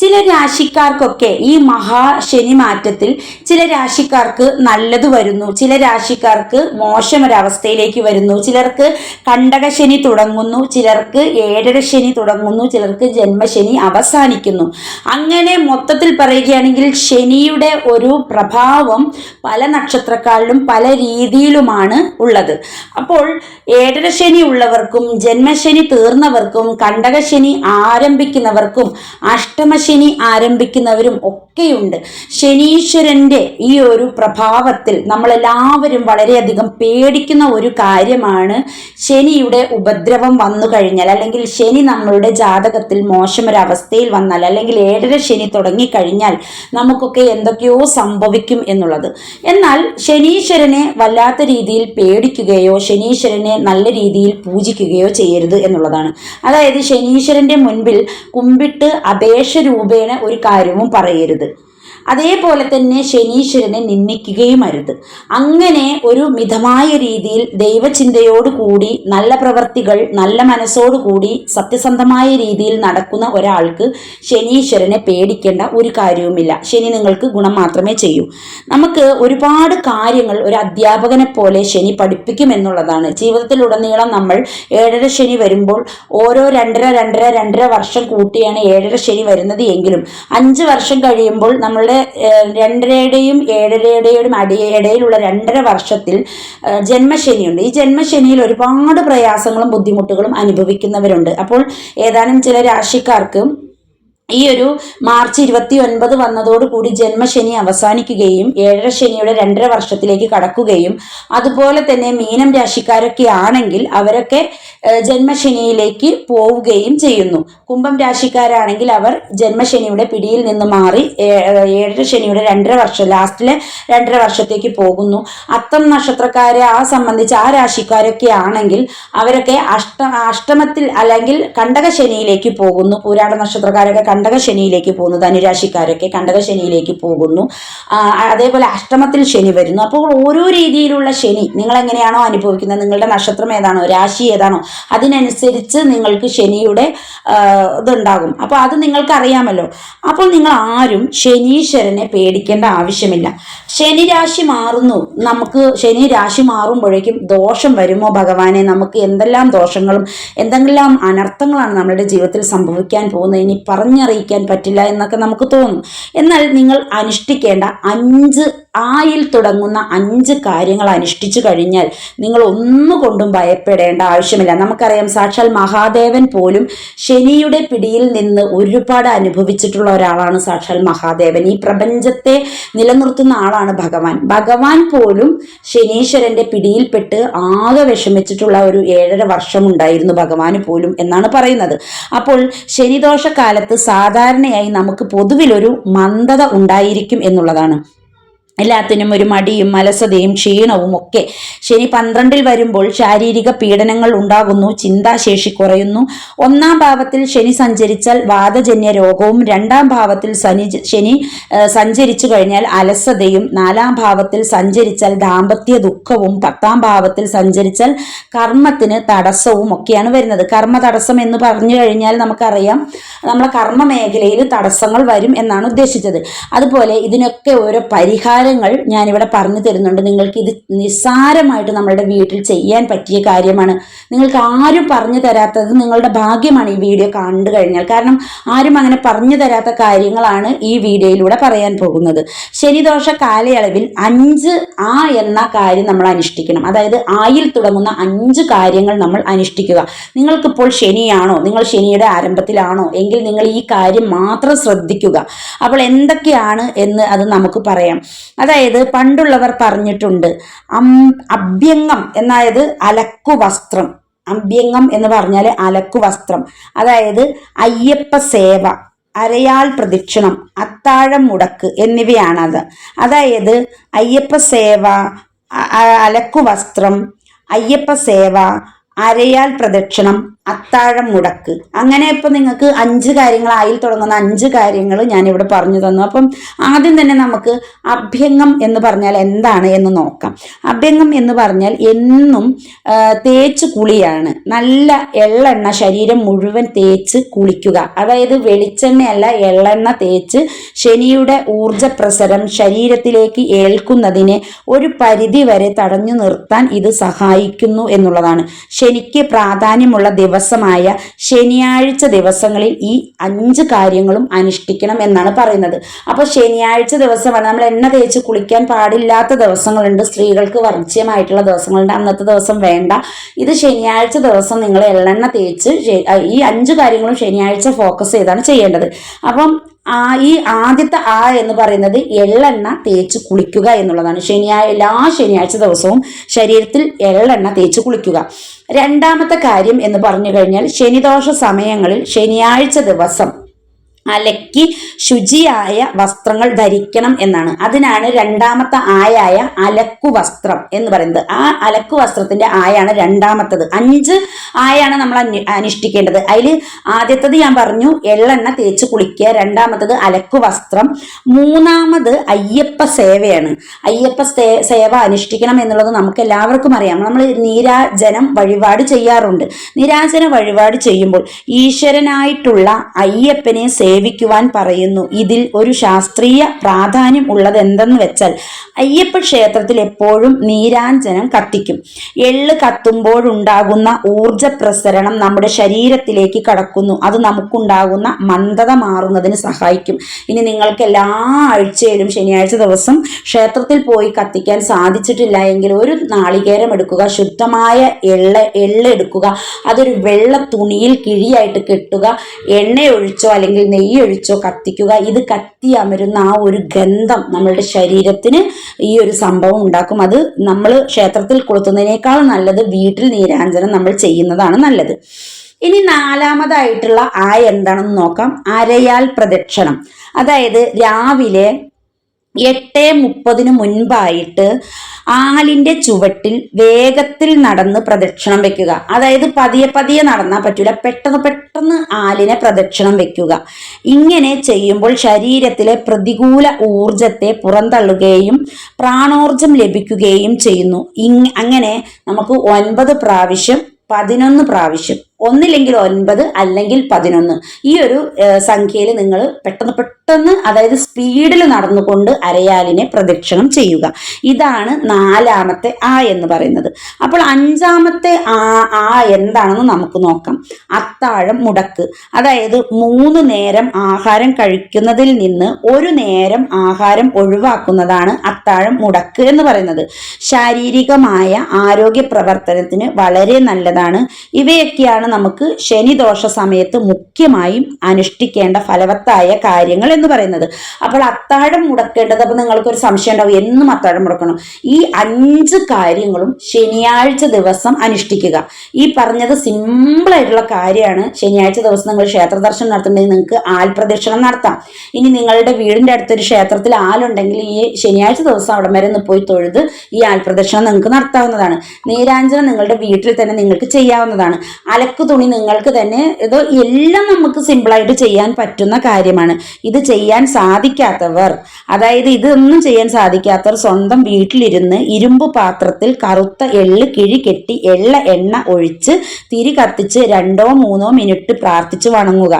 ചില രാശിക്കാർക്കൊക്കെ ഈ മഹാശനി മാറ്റത്തിൽ ചില രാശിക്കാർക്ക് നല്ലത് വരുന്നു. ചില രാശിക്കാർക്ക് മോശം ഒരവസ്ഥയിലേക്ക് വരുന്നു. ചിലർക്ക് കണ്ടകശനി തുടങ്ങുന്നു. ചിലർക്ക് ഏഴര ശനി തുടങ്ങുന്നു. ചിലർക്ക് ജന്മശനി അവസാനിക്കുന്നു. അങ്ങനെ മൊത്തത്തിൽ പറയുകയാണെങ്കിൽ ശനിയുടെ ഒരു പ്രഭാവം പല നക്ഷത്രക്കാരിലും പല രീതിയിലുമാണ് ഉള്ളത്. അപ്പോൾ ഏഴര ശനി ഉള്ളവർക്കും ജന്മശനി തീർന്നവർക്കും കണ്ടകശനി ആരംഭിക്കുന്നവർക്കും അഷ്ടമശനി ആരംഭിക്കുന്നവരും ഒക്കെയുണ്ട്. ശനീശ്വരന്റെ ഈ ഒരു പ്രഭാവത്തിൽ നമ്മളെല്ലാവരും വളരെയധികം പേടിക്കുന്ന ഒരു കാര്യമാണ് ശനിയുടെ ഉപദ്രവം വന്നു കഴിഞ്ഞാൽ അല്ലെങ്കിൽ ശനി നമ്മളുടെ ജാതകത്തിൽ മോശമൊരവസ്ഥയിൽ വന്നാൽ അല്ലെങ്കിൽ ഏഴര ശനി തുടങ്ങിക്കഴിഞ്ഞാൽ നമുക്കൊക്കെ എന്തൊക്കെയോ സംഭവിക്കും എന്നുള്ളത്. എന്നാൽ ശനീശ്വരനെ വല്ലാത്ത രീതിയിൽ പേടിക്കുകയോ ശനീശ്വരനെ നല്ല രീതിയിൽ പൂജിക്കുകയോ ചെയ്യരുത് എന്നുള്ളതാണ്. അതായത് ശനീശ്വരന്റെ മുൻപിൽ കുമ്പിട്ട് അപേക്ഷ രൂപേണ ഒരു കാര്യവും പറയരുത്. അതേപോലെ തന്നെ ശനീശ്വരനെ നിന്ദിക്കുകയും അരുത്. അങ്ങനെ ഒരു മിതമായ രീതിയിൽ ദൈവചിന്തയോടുകൂടി നല്ല പ്രവർത്തികൾ നല്ല മനസ്സോടുകൂടി സത്യസന്ധമായ രീതിയിൽ നടക്കുന്ന ഒരാൾക്ക് ശനീശ്വരനെ പേടിക്കേണ്ട ഒരു കാര്യവുമില്ല. ശനി നിങ്ങൾക്ക് ഗുണം മാത്രമേ ചെയ്യൂ. നമുക്ക് ഒരുപാട് കാര്യങ്ങൾ ഒരു അധ്യാപകനെ പോലെ ശനി പഠിപ്പിക്കും എന്നുള്ളതാണ് ജീവിതത്തിലുടനീളം നമ്മൾ ഏഴര ശനി വരുമ്പോൾ ഓരോ രണ്ടര രണ്ടര രണ്ടര വർഷം കൂട്ടിയാണ് ഏഴര ശനി വരുന്നത് എങ്കിലും അഞ്ച് വർഷം കഴിയുമ്പോൾ നമ്മളുടെ ഏഹ്, രണ്ടരയുടെയും ഏഴരയുടെയും അടി ഇടയിലുള്ള രണ്ടര വർഷത്തിൽ ജന്മശനിയുണ്ട്. ഈ ജന്മശനിയിൽ ഒരുപാട് പ്രയാസങ്ങളും ബുദ്ധിമുട്ടുകളും അനുഭവിക്കുന്നവരുണ്ട്. അപ്പോൾ ഏതാനും ചില രാശിക്കാർക്ക് ഈ ഒരു മാർച്ച് ഇരുപത്തി ഒൻപത് വന്നതോടുകൂടി ജന്മശനി അവസാനിക്കുകയും ഏഴര ശനിയുടെ രണ്ടര വർഷത്തിലേക്ക് കടക്കുകയും അതുപോലെ തന്നെ മീനം രാശിക്കാരൊക്കെ ആണെങ്കിൽ അവരൊക്കെ ജന്മശനിയിലേക്ക് പോവുകയും ചെയ്യുന്നു. കുംഭം രാശിക്കാരാണെങ്കിൽ അവർ ജന്മശനിയുടെ പിടിയിൽ നിന്ന് മാറി ഏഴര ശനിയുടെ രണ്ടര വർഷം ലാസ്റ്റിലെ രണ്ടര വർഷത്തേക്ക് പോകുന്നു. അത്തം നക്ഷത്രക്കാരെ ആ സംബന്ധിച്ച് ആ രാശിക്കാരൊക്കെ ആണെങ്കിൽ അവരൊക്കെ അഷ്ട അഷ്ടമത്തിൽ അല്ലെങ്കിൽ കണ്ടക ശനിയിലേക്ക് പോകുന്നു. പൂരാട നക്ഷത്രക്കാരൊക്കെ കണ്ടകശനിയിലേക്ക് പോകുന്നു. ധനുരാശിക്കാരൊക്കെ കണ്ടകശനിയിലേക്ക് പോകുന്നു. അതേപോലെ അഷ്ടമത്തിൽ ശനി വരുന്നു. അപ്പോൾ ഓരോ രീതിയിലുള്ള ശനി നിങ്ങൾ എങ്ങനെയാണോ അനുഭവിക്കുന്നത്? നിങ്ങളുടെ നക്ഷത്രം ഏതാണോ? രാശി ഏതാണോ? അതിനനുസരിച്ച് നിങ്ങൾക്ക് ശനിയുടെ ഇതുണ്ടാകും. അപ്പോൾ അത് നിങ്ങൾക്ക് അറിയാമല്ലോ അപ്പോൾ നിങ്ങൾ ആരും ശനീശ്വരനെ പേടിക്കേണ്ട ആവശ്യമില്ല. ശനി രാശി മാറുന്നു. നമുക്ക് ശനി രാശി മാറുമ്പോഴേക്കും ദോഷം വരുമോ ഭഗവാനെ? നമുക്ക് എന്തെല്ലാം ദോഷങ്ങളും എന്തെല്ലാം അനർത്ഥങ്ങളാണ് നമ്മുടെ ജീവിതത്തിൽ സംഭവിക്കാൻ പോകുന്നത്? ഇനി പറഞ്ഞറിയിക്കാൻ പറ്റില്ല എന്നൊക്കെ നമുക്ക് തോന്നും. എന്നാൽ നിങ്ങൾ അനുഷ്ഠിക്കേണ്ട അഞ്ച് ആയിൽ തുടങ്ങുന്ന അഞ്ച് കാര്യങ്ങൾ അനുഷ്ഠിച്ചു കഴിഞ്ഞാൽ നിങ്ങൾ ഒന്നുകൊണ്ടും ഭയപ്പെടേണ്ട ആവശ്യമില്ല. നമുക്കറിയാം സാക്ഷാൽ മഹാദേവൻ പോലും ശനിയുടെ പിടിയിൽ നിന്ന് ഒരുപാട് അനുഭവിച്ചിട്ടുള്ള ഒരാളാണ് സാക്ഷാൽ മഹാദേവൻ. ഈ പ്രപഞ്ചത്തെ നിലനിർത്തുന്ന ആളാണ് ഭഗവാൻ. ഭഗവാൻ പോലും ശനീശ്വരന്റെ പിടിയിൽപ്പെട്ട് ആകെ വിഷമിച്ചിട്ടുള്ള ഒരു ഏഴര വർഷം ഉണ്ടായിരുന്നു ഭഗവാന് പോലും എന്നാണ് പറയുന്നത്. അപ്പോൾ ശനിദോഷ കാലത്ത് സാധാരണയായി നമുക്ക് പൊതുവിലൊരു മന്ദത ഉണ്ടായിരിക്കും എന്നുള്ളതാണ്. എല്ലാത്തിനും ഒരു മടിയും അലസതയും ക്ഷീണവും ഒക്കെ. ശനി പന്ത്രണ്ടിൽ വരുമ്പോൾ ശാരീരിക പീഡനങ്ങൾ ഉണ്ടാകുന്നു ചിന്താശേഷി കുറയുന്നു. ഒന്നാം ഭാവത്തിൽ ശനി സഞ്ചരിച്ചാൽ വാദജന്യ രോഗവും രണ്ടാം ഭാവത്തിൽ ശനി ശനി സഞ്ചരിച്ചു കഴിഞ്ഞാൽ അലസതയും നാലാം ഭാവത്തിൽ സഞ്ചരിച്ചാൽ ദാമ്പത്യ ദുഃഖവും പത്താം ഭാവത്തിൽ സഞ്ചരിച്ചാൽ കർമ്മത്തിന് തടസ്സവും ഒക്കെയാണ് വരുന്നത്. കർമ്മ തടസ്സം എന്ന് പറഞ്ഞു കഴിഞ്ഞാൽ നമുക്കറിയാം നമ്മളെ കർമ്മ മേഖലയിൽ തടസ്സങ്ങൾ വരും എന്നാണ് ഉദ്ദേശിച്ചത്. അതുപോലെ ഇതിനൊക്കെ ഓരോ പരിഹാരങ്ങൾ ഞാനിവിടെ പറഞ്ഞു തരുന്നുണ്ട്. നിങ്ങൾക്ക് ഇത് നിസ്സാരമായിട്ട് നമ്മളുടെ വീട്ടിൽ ചെയ്യാൻ പറ്റിയ കാര്യമാണ്. നിങ്ങൾക്ക് ആരും പറഞ്ഞു തരാത്തത് നിങ്ങളുടെ ഭാഗ്യമാണ് ഈ വീഡിയോ കണ്ടു കഴിഞ്ഞാൽ. കാരണം ആരും അങ്ങനെ പറഞ്ഞു തരാത്ത കാര്യങ്ങളാണ് ഈ വീഡിയോയിലൂടെ പറയാൻ പോകുന്നത്. ശനിദോഷ കാലയളവിൽ അഞ്ച് ആ എന്ന കാര്യം നമ്മൾ അനുഷ്ഠിക്കണം. അതായത് ആയിൽ തുടങ്ങുന്ന അഞ്ച് കാര്യങ്ങൾ നമ്മൾ അനുഷ്ഠിക്കുക. നിങ്ങൾക്കിപ്പോൾ ശനിയാണോ? നിങ്ങൾ ശനിയുടെ ആരംഭത്തിലാണോ? എങ്കിൽ നിങ്ങൾ ഈ കാര്യം മാത്രം ശ്രദ്ധിക്കുക. അപ്പോൾ എന്തൊക്കെയാണ് എന്ന് അത് നമുക്ക് പറയാം. അതായത് പണ്ടുള്ളവർ പറഞ്ഞിട്ടുണ്ട് അം അഭ്യംഗം എന്നായത് അലക്കു വസ്ത്രം അഭ്യംഗം എന്ന് പറഞ്ഞാൽ അലക്കു വസ്ത്രം അതായത് അയ്യപ്പ സേവ അരയാൽ പ്രദക്ഷിണം അത്താഴം മുടക്ക് എന്നിവയാണത്. അതായത് അയ്യപ്പ സേവ അലക്കു വസ്ത്രം അയ്യപ്പ സേവ അരയാൽ പ്രദക്ഷിണം അത്താഴം മുടക്ക്. അങ്ങനെ ഇപ്പം നിങ്ങൾക്ക് അഞ്ച് കാര്യങ്ങൾ ആയിൽ തുടങ്ങുന്ന അഞ്ച് കാര്യങ്ങൾ ഞാനിവിടെ പറഞ്ഞു തന്നു. അപ്പം ആദ്യം തന്നെ നമുക്ക് അഭ്യംഗം എന്ന് പറഞ്ഞാൽ എന്താണ് എന്ന് നോക്കാം. അഭ്യംഗം എന്ന് പറഞ്ഞാൽ എന്നും തേച്ച് കുളിയാണ്. നല്ല എള്ളെണ്ണ ശരീരം മുഴുവൻ തേച്ച് കുളിക്കുക. അതായത് വെളിച്ചെണ്ണയല്ല എള്ളെണ്ണ തേച്ച് ശനിയുടെ ഊർജ പ്രസരം ശരീരത്തിലേക്ക് ഏൽക്കുന്നതിനെ ഒരു പരിധി വരെ തടഞ്ഞു നിർത്താൻ ഇത് സഹായിക്കുന്നു എന്നുള്ളതാണ്. ശനിക്ക് പ്രാധാന്യമുള്ള ദിവസമായ ശനിയാഴ്ച ദിവസങ്ങളിൽ ഈ അഞ്ച് കാര്യങ്ങളും അനുഷ്ഠിക്കണം എന്നാണ് പറയുന്നത്. അപ്പോൾ ശനിയാഴ്ച ദിവസമാണ്. നമ്മൾ എണ്ണ തേച്ച് കുളിക്കാൻ പാടില്ലാത്ത ദിവസങ്ങളുണ്ട്. സ്ത്രീകൾക്ക് വർജ്യമായിട്ടുള്ള ദിവസങ്ങളുണ്ട്. അന്നത്തെ ദിവസം വേണ്ട. ഇത് ശനിയാഴ്ച ദിവസം നിങ്ങൾ എള്ളെണ്ണ തേച്ച് ഈ അഞ്ച് കാര്യങ്ങളും ശനിയാഴ്ച ഫോക്കസ് ചെയ്താണ് ചെയ്യേണ്ടത്. അപ്പം ആ ഈ ആദ്യത്തെ ആ എന്ന് പറയുന്നത് എള്ളെണ്ണ തേച്ച് കുളിക്കുക എന്നുള്ളതാണ്. ശനിയായ എല്ലാ ശനിയാഴ്ച ദിവസവും ശരീരത്തിൽ എള്ളെണ്ണ തേച്ച് കുളിക്കുക. രണ്ടാമത്തെ കാര്യം എന്ന് പറഞ്ഞു കഴിഞ്ഞാൽ ശനിദോഷ സമയങ്ങളിൽ ശനിയാഴ്ച ദിവസം അലക്കി ശുചിയായ വസ്ത്രങ്ങൾ ധരിക്കണം എന്നാണ്. അതിനാണ് രണ്ടാമത്തെ ആയായ അലക്കു വസ്ത്രം എന്ന് പറയുന്നത്. ആ അലക്കു വസ്ത്രത്തിന്റെ ആയാണ് രണ്ടാമത്തത്. അഞ്ച് ആയാണ് നമ്മൾ അനുഷ്ഠിക്കേണ്ടത്. അതിൽ ആദ്യത്തത് ഞാൻ പറഞ്ഞു എള്ളെണ്ണ തേച്ച് കുളിക്കുക. രണ്ടാമത്തത് അലക്കു വസ്ത്രം. മൂന്നാമത് അയ്യപ്പ സേവയാണ്. അയ്യപ്പ സേവ അനുഷ്ഠിക്കണം എന്നുള്ളത് നമുക്ക് എല്ലാവർക്കും അറിയാം. നമ്മൾ നീരാജനം വഴിപാട് ചെയ്യാറുണ്ട്. നീരാജന വഴിപാട് ചെയ്യുമ്പോൾ ഈശ്വരനായിട്ടുള്ള അയ്യപ്പനെ സേവിക്കുവാൻ പറയുന്നു. ഇതിൽ ഒരു ശാസ്ത്രീയ പ്രാധാന്യം ഉള്ളത് എന്തെന്ന് വെച്ചാൽ അയ്യപ്പ ക്ഷേത്രത്തിൽ എപ്പോഴും നീരാഞ്ജനം കത്തിക്കും. എള്ള് കത്തുമ്പോഴുണ്ടാകുന്ന ഊർജ പ്രസരണം നമ്മുടെ ശരീരത്തിലേക്ക് കടക്കുന്നു. അത് നമുക്കുണ്ടാകുന്ന മന്ദത മാറുന്നതിന് സഹായിക്കും. ഇനി നിങ്ങൾക്ക് എല്ലാ ആഴ്ചയിലും ശനിയാഴ്ച ദിവസം ക്ഷേത്രത്തിൽ പോയി കത്തിക്കാൻ സാധിച്ചിട്ടില്ല എങ്കിൽ ഒരു നാളികേരം എടുക്കുക ശുദ്ധമായ എള്ള എള്ള എടുക്കുക അതൊരു വെള്ള തുണിയിൽ കിഴിയായിട്ട് കെട്ടുക എണ്ണയൊഴിച്ചോ അല്ലെങ്കിൽ നെയ്യ് ഒഴിച്ചോ കത്തിക്കുക ഇത് കത്തി അമരുന്ന ആ ഒരു ഗന്ധം നമ്മളുടെ ശരീരത്തിന് ഈ ഒരു സംഭവം ഉണ്ടാക്കും. അത് നമ്മൾ ക്ഷേത്രത്തിൽ കൊളുത്തുന്നതിനേക്കാൾ നല്ലത് വീട്ടിൽ നീരാഞ്ജനം നമ്മൾ ചെയ്യുന്നതാണ് നല്ലത്. ഇനി നാലാമതായിട്ടുള്ള ആ എന്താണെന്ന് നോക്കാം. അരയാൽ പ്രദക്ഷിണം. അതായത് രാവിലെ എട്ട് മുപ്പതിന് മുൻപായിട്ട് ആലിന്റെ ചുവട്ടിൽ വേഗത്തിൽ നടന്ന് പ്രദക്ഷിണം വെക്കുക. അതായത് പതിയെ പതിയെ നടന്നാൽ പറ്റൂല. പെട്ടെന്ന് പെട്ടെന്ന് ആലിനെ പ്രദക്ഷിണം വെക്കുക. ഇങ്ങനെ ചെയ്യുമ്പോൾ ശരീരത്തിലെ പ്രതികൂല ഊർജത്തെ പുറന്തള്ളുകയും പ്രാണോർജം ലഭിക്കുകയും ചെയ്യുന്നു. അങ്ങനെ നമുക്ക് ഒൻപത് പ്രാവശ്യം പതിനൊന്ന് പ്രാവശ്യം ഒന്നില്ലെങ്കിൽ ഒൻപത് അല്ലെങ്കിൽ പതിനൊന്ന്. ഈ ഒരു സംഖ്യയിൽ നിങ്ങൾ പെട്ടെന്ന് പെട്ടെന്ന് അതായത് സ്പീഡിൽ നടന്നുകൊണ്ട് അരയാലിനെ പ്രദക്ഷിണം ചെയ്യുക. ഇതാണ് നാലാമത്തെ ആ എന്ന് പറയുന്നത്. അപ്പോൾ അഞ്ചാമത്തെ ആ ആ എന്താണെന്ന് നമുക്ക് നോക്കാം. അത്താഴം മുടക്ക്. അതായത് മൂന്ന് നേരം ആഹാരം കഴിക്കുന്നതിൽ നിന്ന് ഒരു നേരം ആഹാരം ഒഴിവാക്കുന്നതാണ് അത്താഴം മുടക്ക് എന്ന് പറയുന്നത്. ശാരീരികമായ ആരോഗ്യ പ്രവർത്തനത്തിന് വളരെ നല്ലതാണ്. ഇവയൊക്കെയാണ് നമുക്ക് ശനിദോഷ സമയത്ത് മുഖ്യമായും അനുഷ്ഠിക്കേണ്ട ഫലവത്തായ കാര്യങ്ങൾ എന്ന് പറയുന്നത്. അപ്പോൾ അത്താഴം മുടക്കേണ്ടത് അപ്പോൾ നിങ്ങൾക്കൊരു സംശയം ഉണ്ടാവും. എന്നും അത്താഴം മുടക്കണം. ഈ അഞ്ച് കാര്യങ്ങളും ശനിയാഴ്ച ദിവസം അനുഷ്ഠിക്കുക. ഈ പറഞ്ഞത് സിമ്പിൾ ആയിട്ടുള്ള കാര്യമാണ്. ശനിയാഴ്ച ദിവസം നിങ്ങൾ ക്ഷേത്ര ദർശനം നടത്തുന്നുണ്ടെങ്കിൽ നിങ്ങൾക്ക് ആൽ പ്രദക്ഷിണം നടത്താം. ഇനി നിങ്ങളുടെ വീടിന്റെ അടുത്തൊരു ക്ഷേത്രത്തിൽ ആലുണ്ടെങ്കിൽ ഈ ശനിയാഴ്ച ദിവസം അവിടെ വരെ ഒന്ന് പോയി തൊഴുത് ഈ ആൽ പ്രദക്ഷിണം നിങ്ങൾക്ക് നടത്താവുന്നതാണ്. നീരാഞ്ജനം നിങ്ങളുടെ വീട്ടിൽ തന്നെ നിങ്ങൾക്ക് ചെയ്യാവുന്നതാണ്. അലക്ക് തുണി നിങ്ങൾക്ക് തന്നെ ഇത് എല്ലാം നമുക്ക് സിമ്പിളായിട്ട് ചെയ്യാൻ പറ്റുന്ന കാര്യമാണ്. ഇത് ചെയ്യാൻ സാധിക്കാത്തവർ അതായത് ഇതൊന്നും ചെയ്യാൻ സാധിക്കാത്തവർ സ്വന്തം വീട്ടിലിരുന്ന് ഇരുമ്പ് പാത്രത്തിൽ കറുത്ത എള്ള് കിഴി കെട്ടി എള്ള എണ്ണ ഒഴിച്ച് തിരി കത്തിച്ച് രണ്ടോ മൂന്നോ മിനിറ്റ് പ്രാർത്ഥിച്ച് വണങ്ങുക.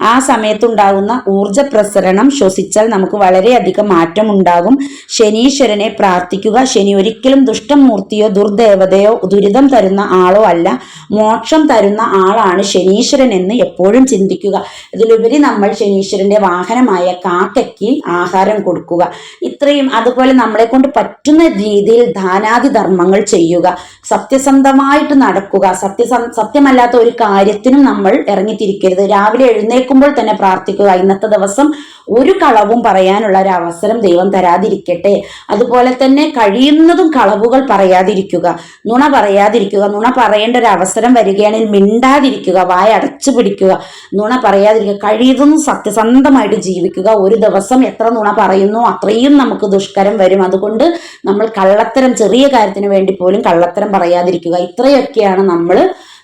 ആ സമയത്തുണ്ടാകുന്ന ഊർജ പ്രസരണം ശ്വസിച്ചാൽ നമുക്ക് വളരെയധികം മാറ്റം ഉണ്ടാകും ശനീശ്വരനെ പ്രാർത്ഥിക്കുക. ശനി ഒരിക്കലും ദുഷ്ടമൂർത്തിയോ ദുർദേവതയോ ദുരിതം തരുന്ന ആളോ അല്ല. മോക്ഷം തരുന്ന ആളാണ് ശനീശ്വരൻ എന്ന് എപ്പോഴും ചിന്തിക്കുക. ഇതിലുപരി നമ്മൾ ശനീശ്വരന്റെ വാഹനമായ കാക്കയ്ക്ക് ആഹാരം കൊടുക്കുക. ഇത്രയും അതുപോലെ നമ്മളെ കൊണ്ട് പറ്റുന്ന രീതിയിൽ ധാനാദി ധർമ്മങ്ങൾ ചെയ്യുക. സത്യസന്ധമായിട്ട് നടക്കുക. സത്യസ സത്യമല്ലാത്ത ഒരു കാര്യത്തിനും നമ്മൾ ഇറങ്ങിത്തിരിക്കരുത്. രാവിലെ എഴുന്നേൽക്കുമ്പോൾ തന്നെ പ്രാർത്ഥിക്കുക. ഇന്നത്തെ ദിവസം ഒരു കളവും പറയാനുള്ള ഒരു അവസരം ദൈവം തരാതിരിക്കട്ടെ. അതുപോലെ തന്നെ കഴിയുന്നതും കളവുകൾ പറയാതിരിക്കുക. നുണ പറയാതിരിക്കുക. നുണ പറയേണ്ട ഒരു അവസരം വരികയാണെങ്കിൽ മിണ്ടാതിരിക്കുക. വായ അടച്ചു പിടിക്കുക. നുണ പറയാതിരിക്കുക. കഴിയുന്നതും സത്യസന്ധമായിട്ട് ജീവിക്കുക. ഒരു ദിവസം എത്ര നുണ പറയുന്നു അത്രയും നമുക്ക് ദുഷ്കരം വരും. അതുകൊണ്ട് നമ്മൾ കള്ളത്തരം ചെറിയ കാര്യത്തിന് വേണ്ടി പോലും കള്ളത്തരം പറയാതിരിക്കുക. ഇത്രയൊക്കെയാണ് നമ്മൾ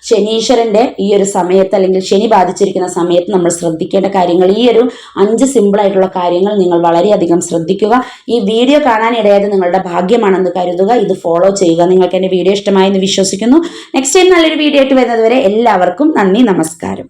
ശനീശ്വരന്റെ ഈ ഒരു സമയത്ത് അല്ലെങ്കിൽ ശനി ബാധിച്ചിരിക്കുന്ന സമയത്ത് നമ്മൾ ശ്രദ്ധിക്കേണ്ട കാര്യങ്ങൾ ഈ ഒരു അഞ്ച് സിമ്പിൾ ആയിട്ടുള്ള കാര്യങ്ങൾ നിങ്ങൾ വളരെയധികം ശ്രദ്ധിക്കുക. ഈ വീഡിയോ കാണാനിടയായത് നിങ്ങളുടെ ഭാഗ്യമാണെന്ന് കരുതുക. ഇത് ഫോളോ ചെയ്യുക. നിങ്ങൾക്ക് എന്റെ വീഡിയോ ഇഷ്ടമായെന്ന് വിശ്വസിക്കുന്നു. നെക്സ്റ്റ് ടൈം നല്ലൊരു വീഡിയോ ആയിട്ട് വരുന്നതുവരെ എല്ലാവർക്കും നന്ദി നമസ്കാരം.